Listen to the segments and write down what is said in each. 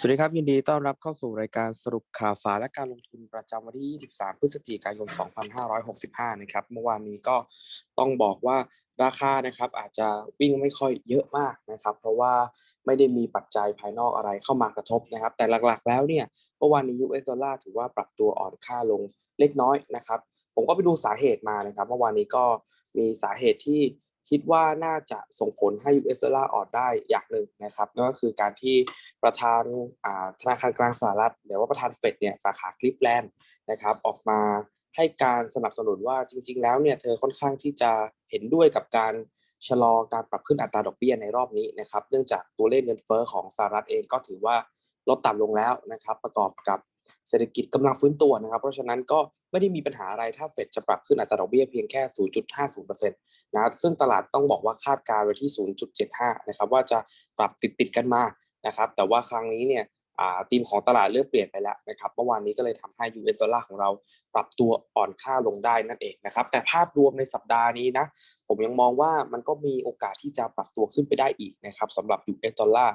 สวัสดีครับ ยินดีต้อนรับเข้าสู่รายการสรุปข่าวสารและการลงทุนประจำวันที่ 23 พฤศจิกายน 2565 นะครับ เมื่อวานนี้ก็ต้องบอกว่าราคานะครับอาจจะวิ่งไม่ค่อยเยอะมากนะครับ เพราะว่าไม่ได้มีปัจจัยภายนอกอะไรเข้ามากระทบนะครับ แต่หลักๆ แล้วเนี่ยเมื่อวานนี้ US ดอลลาร์ถือว่าปรับตัวอ่อนค่าลงเล็กน้อยนะครับ ผมก็ไปดูสาเหตุมานะครับ เมื่อวานนี้ก็มีสาเหตุที่ คิดว่าน่าจะส่งผลให้ US ดอลลาร์อ่อนได้อย่างหนึ่งนะครับนั่นก็คือการที่ประธานธนาคารกลางสหรัฐหรือว่าประธานเฟดเนี่ยสาขาคลิฟแลนด์นะครับออกมาให้การสนับสนุนว่าจริง ๆ แล้วเนี่ยเธอค่อนข้างที่จะเห็นด้วยกับการชะลอการปรับขึ้นอัตราดอกเบี้ยในรอบนี้นะครับ เนื่องจากตัวเลขเงินเฟ้อของสหรัฐเองก็ถือว่าลดต่ำลงแล้วนะครับ ประกอบกับ เศรษฐกิจกำลังฟื้นตัวนะครับ เพราะฉะนั้นก็ไม่ได้มีปัญหาอะไรถ้าเฟดจะปรับขึ้นอัตราดอกเบี้ยเพียงแค่ 0.50%นะซึ่งตลาดต้องบอกว่าคาดการไว้ที่ 0.75 นะครับว่าจะปรับติดติดกันมานะครับแต่ว่าครั้งนี้เนี่ยธีมของตลาดเริ่มเปลี่ยนไปแล้วนะครับเมื่อวานนี้ก็เลยทำให้ US ดอลลาร์ของเราปรับตัวอ่อนค่าลงได้นั่นเองนะครับแต่ภาพรวมในสัปดาห์นี้นะผมยังมองว่ามันก็มีโอกาสที่จะปรับตัวขึ้นไปได้อีกนะครับสำหรับ US ดอลลาร์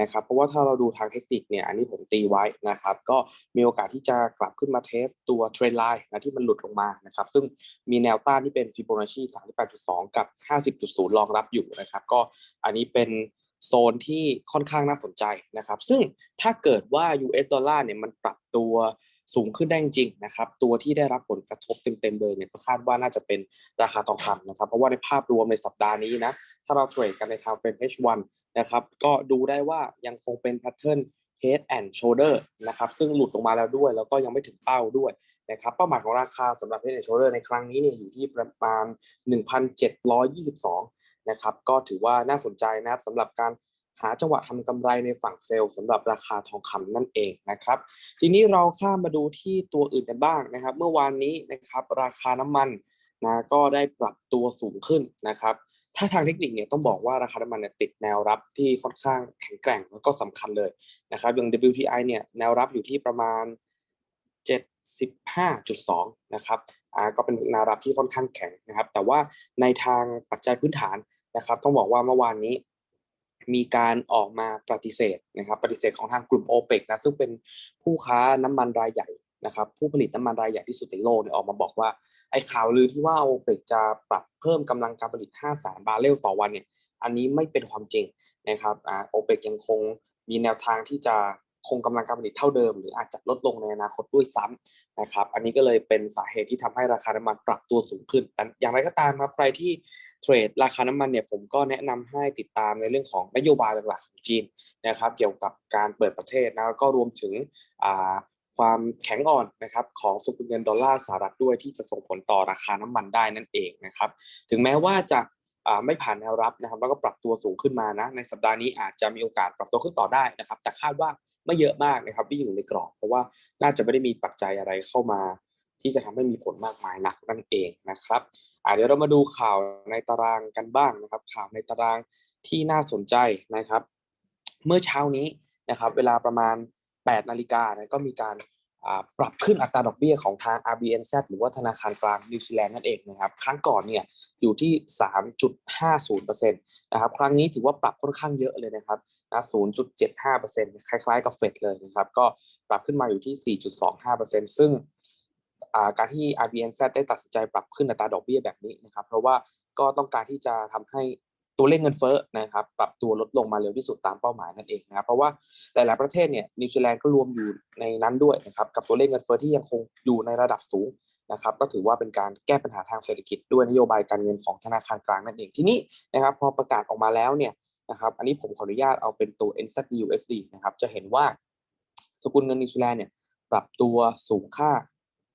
นะครับ เพราะว่าถ้าเราดูทางเทคนิคเนี่ยอันนี้ผมตีไว้นะครับ ก็มีโอกาสที่จะกลับขึ้นมาเทสตัวเทรนไลน์นะที่มันหลุดลงมานะครับ ซึ่งมีแนวต้านที่เป็นฟิโบนัชชี38.2 กับ 50.0รองรับอยู่นะครับ ก็อันนี้เป็นโซนที่ค่อนข้างน่าสนใจนะครับ ซึ่งถ้าเกิดว่า US ดอลลาร์เนี่ยมันปรับตัว สูงขึ้นได้จริงนะครับ ตัวที่ได้รับผลกระทบเต็มๆเลยเนี่ยก็คาดว่าน่าจะเป็นราคาทองคำนะครับ เพราะว่าในภาพรวมในสัปดาห์นี้นะ ถ้าเราเทรดกันในทางเฟรม H1 นะครับ ก็ดูได้ว่ายังคงเป็นแพทเทิร์น head and shoulder นะครับซึ่งหลุดลงมาแล้วด้วย แล้วก็ยังไม่ถึงเป้าด้วยนะครับเป้าหมายของราคาสำหรับ head and shoulder ในครั้งนี้เนี่ยอยู่ที่ประมาณ 1,722 นะครับก็ถือว่าน่าสนใจนะครับสำหรับการ หาจังหวะทำกำไรในฝั่งเซลล์สำหรับราคาทองคำนั่นเองนะครับ ทีนี้เราข้ามมาดูที่ตัวอื่นกันบ้างนะครับ เมื่อวานนี้นะครับราคาน้ำมันนะก็ได้ปรับตัวสูงขึ้นนะครับถ้าทางเทคนิคเนี่ยต้องบอกว่าราคาน้ำมันเนี่ยติดแนวรับที่ค่อนข้างแข็งแกร่งแล้วก็สำคัญเลยนะครับอย่าง WTI เนี่ยแนวรับอยู่ที่ประมาณ 75.2 นะครับอ่าก็เป็นแนวรับที่ค่อนข้างแข็งนะครับ แต่ว่าในทางปัจจัยพื้นฐานนะครับ ต้องบอกว่าเมื่อวานนี้ มีการออกมาปฏิเสธนะครับปฏิเสธของทางกลุ่มโอเปกนะซึ่งเป็นผู้ค้าน้ำมันรายใหญ่นะครับผู้ผลิตน้ำมันรายใหญ่ที่สุดในโลกเนี่ยออกมาบอกว่าไอ้ข่าวลือที่ว่าโอเปกจะปรับเพิ่มกำลังการผลิต 5 แสนบาร์เรลต่อวันเนี่ยอันนี้ไม่เป็นความจริงนะครับอ่าโอเปกยังคงมีแนวทางที่จะคงกำลังการผลิตเท่าเดิม หรืออาจจะลดลงในอนาคตด้วยซ้ำนะครับ อันนี้ก็เลยเป็นสาเหตุที่ทำให้ราคาน้ำมันปรับตัวสูงขึ้นแต่อย่างไรก็ตามครับใครที่ เทรดราคาน้ำมันเนี่ยผมก็แนะนำให้ติดตามในเรื่องของนโยบายหลักๆของจีนนะครับ เกี่ยวกับการเปิดประเทศนะแล้วก็รวมถึงความแข็งอ่อนนะครับของสกุลเงินดอลลาร์สหรัฐด้วยที่จะส่งผลต่อราคาน้ำมันได้นั่นเองนะครับ ถึงแม้ว่าจะไม่ผ่านแนวรับนะครับแล้วก็ปรับตัวสูงขึ้นมานะในสัปดาห์นี้อาจจะมีโอกาสปรับตัวขึ้นต่อได้นะครับ แต่คาดว่าไม่เยอะมากนะครับที่อยู่ในกรอบเพราะว่าน่าจะไม่ได้มีปัจจัยอะไรเข้ามา ที่จะทำให้มีผลมากมายนักนั่นเองนะครับ เดี๋ยวเรามาดูข่าวในตารางกันบ้างนะครับ ข่าวในตารางที่น่าสนใจนะครับ เมื่อเช้านี้นะครับ เวลาประมาณ 8 นาฬิกานะก็มีการปรับขึ้นอัตราดอกเบี้ยของทาง RBNZ หรือว่าธนาคารกลางนิวซีแลนด์นั่นเองนะครับ ครั้งก่อนเนี่ยอยู่ที่ 3.50%นะครับ ครั้งนี้ถือว่าปรับค่อนข้างเยอะเลยนะครับนะ0.75%คล้ายๆกับเฟดเลยนะครับ ก็ปรับขึ้นมาอยู่ที่ 4.25%ซึ่ง การที่ RBNZ ได้ตัดสินใจปรับขึ้นอัตราดอกเบี้ยแบบนี้นะครับ เพราะว่าก็ต้องการที่จะทำให้ตัวเลขเงินเฟ้อนะครับปรับตัวลดลงมาเร็วที่สุดตามเป้าหมายนั่นเองนะครับเพราะว่าแต่ละประเทศเนี่ยนิวซีแลนด์ก็รวมอยู่ในนั้นด้วยนะครับกับตัวเลขเงินเฟ้อที่ยังคงอยู่ในระดับสูงนะครับก็ถือว่าเป็นการแก้ปัญหาทางเศรษฐกิจด้วยนโยบายการเงินของธนาคารกลางนั่นเองทีนี้นะครับพอประกาศออกมาแล้วเนี่ยนะครับอันนี้ผมขออนุญาตเอาเป็นตัว NZUSD นะครับจะเห็นว่าสกุลเงินนิวซีแลนด์เนี่ยปรับตัวสูงค่า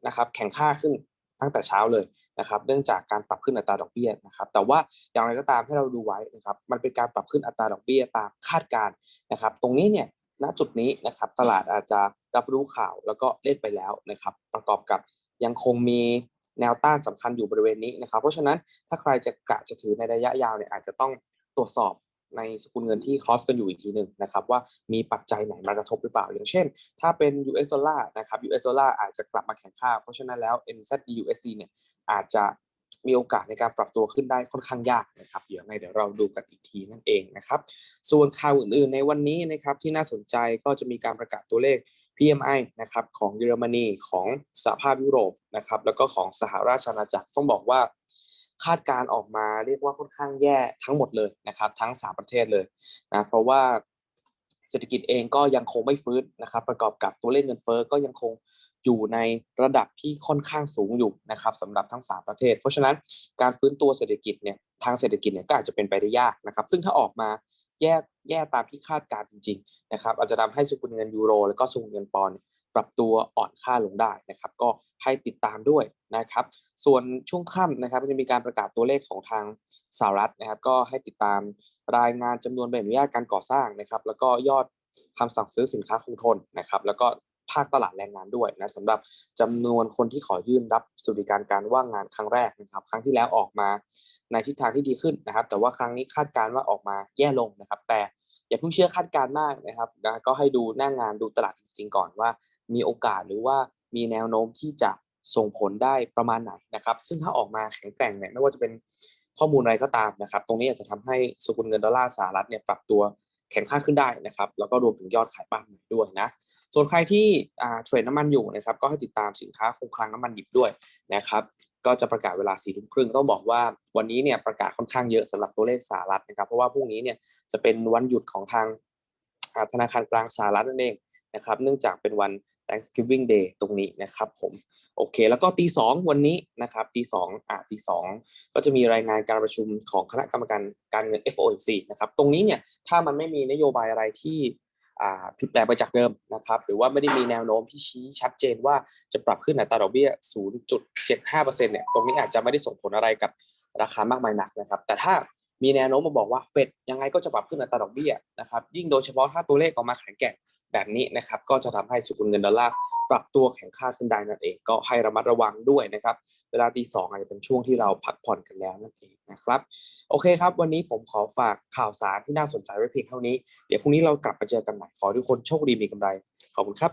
นะครับแข็งค่าขึ้นตั้งแต่เช้าเลยนะครับเนื่องจากการปรับขึ้นอัตราดอกเบี้ยนะครับแต่ว่าอย่างไรก็ตามให้เราดูไว้นะครับมันเป็นการปรับขึ้นอัตราดอกเบี้ยตามคาดการณ์นะครับ ตรงนี้เนี่ยณจุดนี้นะครับตลาดอาจจะรับรู้ข่าวแล้วก็เล่นไปแล้วนะครับ ประกอบกับยังคงมีแนวต้านสำคัญอยู่บริเวณนี้นะครับ เพราะฉะนั้นถ้าใครจะกะจะถือในระยะยาวเนี่ยอาจจะต้องตรวจสอบ ในสกุลเงินที่คอสกันอยู่อีกทีหนึ่งนะครับว่ามีปัจจัยไหนมากระทบหรือเปล่า อย่างเช่น ถ้าเป็น US ดอลลาร์นะครับ US ดอลลาร์อาจจะกลับมาแข็งค่า เพราะฉะนั้นแล้ว NZD USD เนี่ยอาจจะมีโอกาสในการปรับตัวขึ้นได้ค่อนข้างยากนะครับเดี๋ยวไงเดี๋ยวเราดูกันอีกทีนั่นเองนะครับส่วนข่าวอื่นๆในวันนี้นะครับที่น่าสนใจก็จะมีการประกาศตัวเลข PMI นะครับของเยอรมนีของสหภาพยุโรปนะครับแล้วก็ของสหราชอาณาจักรต้องบอกว่า คาดการณ์ออกมาเรียกว่าค่อนข้างแย่ทั้งหมดเลยนะครับ ทั้ง 3 ประเทศเลยนะเพราะว่าเศรษฐกิจเองก็ยังคงไม่ฟื้นนะครับ ประกอบกับตัวเลขเงินเฟ้อก็ยังคงอยู่ในระดับที่ค่อนข้างสูงอยู่นะครับสำหรับทั้ง 3 ประเทศ เพราะฉะนั้นการฟื้นตัวเศรษฐกิจเนี่ยทางเศรษฐกิจเนี่ยก็อาจจะเป็นไปได้ยากนะครับ ซึ่งถ้าออกมาแย่แย่ตามที่คาดการณ์จริงๆนะครับอาจจะทำให้สกุลเงินยูโร แล้วก็สกุลเงินปอนด์ปรับตัวอ่อนค่าลงได้นะครับ ก็ ให้ติดตามด้วยนะครับ ส่วนช่วงค่ำนะครับจะมีการประกาศตัวเลขของทางสหรัฐนะครับ ก็ให้ติดตามรายงานจำนวนใบอนุญาตการก่อสร้างนะครับ แล้วก็ยอดคำสั่งซื้อสินค้าคงทนนะครับ แล้วก็ภาคตลาดแรงงานด้วยนะสำหรับจำนวนคนที่ขอยื่นรับสวัสดิการการว่างงานครั้งแรกนะครับ ครั้งที่แล้วออกมาในทิศทางที่ดีขึ้นนะครับ แต่ว่าครั้งนี้คาดการณ์ว่าออกมาแย่ลงนะครับ แต่อย่าเพิ่งเชื่อคาดการณ์มากนะครับนะก็ให้ดูหน้างานดูตลาดจริงๆก่อนว่า มีโอกาสหรือว่า มีแนวโน้มที่จะส่งผลได้ประมาณไหนนะครับ ซึ่งถ้าออกมาแข็งแกร่งเนี่ยไม่ว่าจะเป็นข้อมูลอะไรก็ตามนะครับ ตรงนี้อาจจะทำให้สกุลเงินดอลลาร์สหรัฐเนี่ยปรับตัวแข็งค่าขึ้นได้นะครับ แล้วก็รวมถึงยอดขายบ้านใหม่ด้วยนะ ส่วนใครที่เทรดน้ำมันอยู่นะครับ ก็ให้ติดตามสินค้าคงคลังน้ำมันดิบด้วยนะครับ ก็จะประกาศเวลาสี่ทุ่มครึ่งต้องบอกว่าวันนี้เนี่ยประกาศค่อนข้างเยอะสำหรับตัวเลขสหรัฐนะครับ เพราะว่าพรุ่งนี้เนี่ยจะเป็นวันหยุดของทางธนาคารกลางสหรัฐนั่นเองนะครับ เนื่องจากเป็นวัน Thanksgiving Day ตรงนี้นะครับผมโอเค แล้วก็ตีสองวันนี้นะครับตีสองอ่าตีสองก็จะมีรายงานการประชุมของคณะกรรมการการเงิน FOMC นะครับตรงนี้เนี่ยถ้ามันไม่มีนโยบายอะไรที่อ่าผิดแปลไปจากเดิมนะครับหรือว่าไม่ได้มีแนวโน้มที่ชี้ชัดเจนว่าจะปรับขึ้นอัตราดอกเบี้ย 0.75%เนี่ยตรงนี้อาจจะไม่ได้ส่งผลอะไรกับราคามากมายนักนะครับ แต่ถ้ามีแนวโน้มมาบอกว่าเฟดยังไงก็จะปรับขึ้นอัตราดอกเบี้ยนะครับยิ่งโดยเฉพาะถ้าตัวเลขออกมาแข็งแกร่ง แบบนี้นะครับก็จะทำให้สกุลเงินดอลลาร์ปรับตัวแข็งค่าขึ้นได้นั่นเองก็ให้ระมัดระวังด้วยนะครับ เวลาตีสองอาจจะเป็นช่วงที่เราพักผ่อนกันแล้วนั่นเองนะครับ โอเคครับ วันนี้ผมขอฝากข่าวสารที่น่าสนใจไว้เพียงเท่านี้ เดี๋ยวพรุ่งนี้เรากลับมาเจอกันใหม่ขอทุกคนโชคดีมีกำไร ขอบคุณครับ